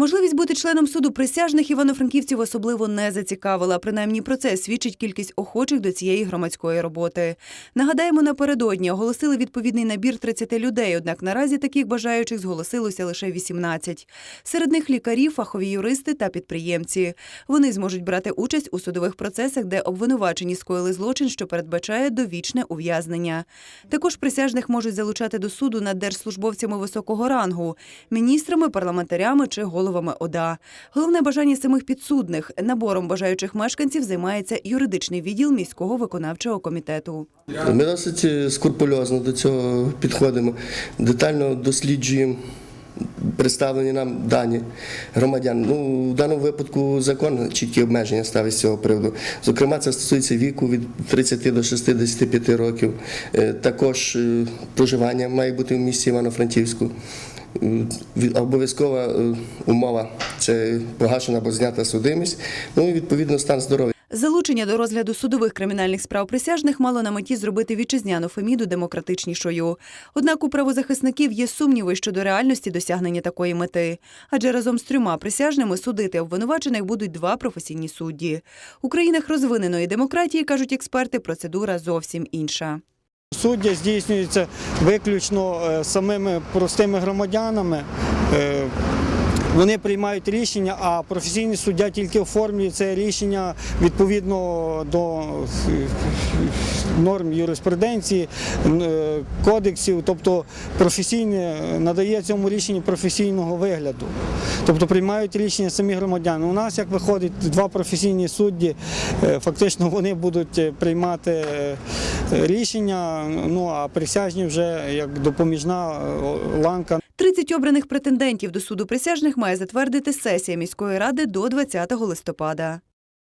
Можливість бути членом суду присяжних івано-франківців особливо не зацікавила. Принаймні про це свідчить кількість охочих до цієї громадської роботи. Нагадаємо, напередодні оголосили відповідний набір 30 людей, однак наразі таких бажаючих зголосилося лише 18. Серед них лікарі, фахові юристи та підприємці. Вони зможуть брати участь у судових процесах, де обвинувачені скоїли злочин, що передбачає довічне ув'язнення. Також присяжних можуть залучати до суду над держслужбовцями високого рангу, міністрами, парламентарями чи головами ОДА. Головне бажання самих підсудних набором бажаючих мешканців займається юридичний відділ міського виконавчого комітету. Ми досить скрупульозно до цього підходимо, детально досліджуємо представлені нам дані громадян. Ну, в даному випадку закон чіткі обмеження ставить з цього приводу. Зокрема, це стосується віку від 30 до 65 років. Е, Також е, проживання має бути в місті Івано-Франківську. Е, Обов'язкова е, умова це погашена або знята судимість, ну і відповідно стан здоров'я. Залучення до розгляду судових кримінальних справ присяжних мало на меті зробити вітчизняну Феміду демократичнішою. Однак у правозахисників є сумніви щодо реальності досягнення такої мети. Адже разом з трьома присяжними судити обвинувачених будуть два професійні судді. У країнах розвиненої демократії, кажуть експерти, процедура зовсім інша. Суддя здійснюється виключно е, самими простими громадянами. Вони приймають рішення, а професійний суддя тільки оформлює це рішення відповідно до е, норм юриспруденції, е, кодексів, тобто професійне надає цьому рішенню професійного вигляду. Тобто приймають рішення самі громадяни. У нас, як виходить, два професійні судді, е, фактично вони будуть приймати рішення, ну а присяжні вже як допоміжна ланка 30 обраних претендентів до суду присяжних має затвердити сесія міської ради до 20 листопада.